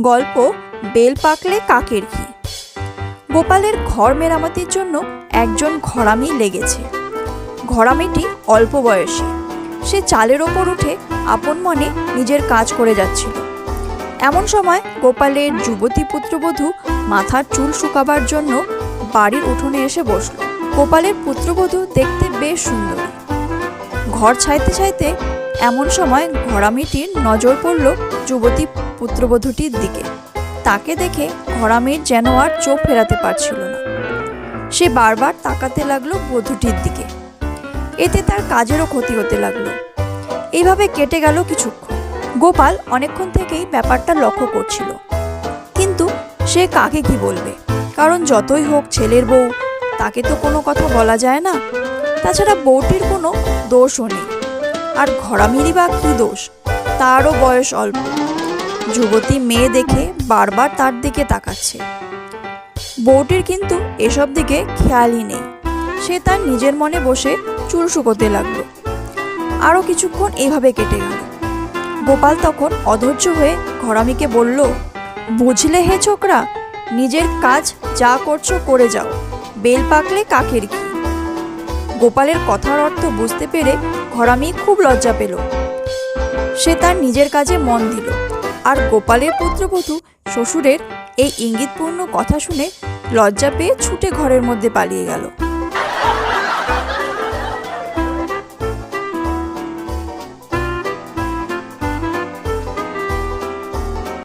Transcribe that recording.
গল্প বেল পাকলে কাকের কি গোপালের ঘর মেরামতির জন্য একজন ঘরামি লেগেছে। ঘরামিটি অল্প বয়সে। সে চালের ওপর উঠে আপন মনে নিজের কাজ করে যাচ্ছিল। এমন সময় গোপালের যুবতী পুত্রবধূ মাথার চুল শুকাবার জন্য বাড়ির উঠোনে এসে বসল। গোপালের পুত্রবধূ দেখতে বেশ সুন্দর। ঘর ছাইতে ছাইতে এমন সময় ঘরামিটির নজর পড়ল যুবতী পুত্রবধূটির দিকে। তাকে দেখে ঘোড়ামির যেন আর চোখ ফেরাতে পারছিল না। সে বারবার তাকাতে লাগল বধূটির দিকে। এতে তার কাজেরও ক্ষতি হতে লাগল। এইভাবে কেটে গেল কিছুক্ষণ। গোপাল অনেকক্ষণ থেকেই ব্যাপারটা লক্ষ্য করছিল। কিন্তু সে কাকে কি বলবে? কারণ যতই হোক ছেলের বউ, তাকে তো কোনো কথা বলা যায় না। তাছাড়া বউটির কোনো দোষও নেই। আর ঘোরামিরই বা কী দোষ? তারও বয়স অল্প। যুবতী মেয়ে দেখে বারবার তার দিকে তাকাচ্ছে। বউটির কিন্তু এসব দিকে খেয়ালই নেই। সে তার নিজের মনে বসে চুল শুকোতে লাগল। আরও কিছুক্ষণ এইভাবে কেটে গেল। গোপাল তখন অধৈর্য হয়ে ঘরামিকে বলল, বুঝলে হে ছোকরা, নিজের কাজ যা করছ করে যাও। বেল পাকলে কাকের কি? গোপালের কথার অর্থ বুঝতে পেরে ঘরামি খুব লজ্জা পেল। সে তার নিজের কাজে মন দিল। আর গোপালের পুত্রবধূ শ্বশুরের এই ইঙ্গিতপূর্ণ কথা শুনে লজ্জা পেয়ে ছুটে ঘরের মধ্যে পালিয়ে গেল।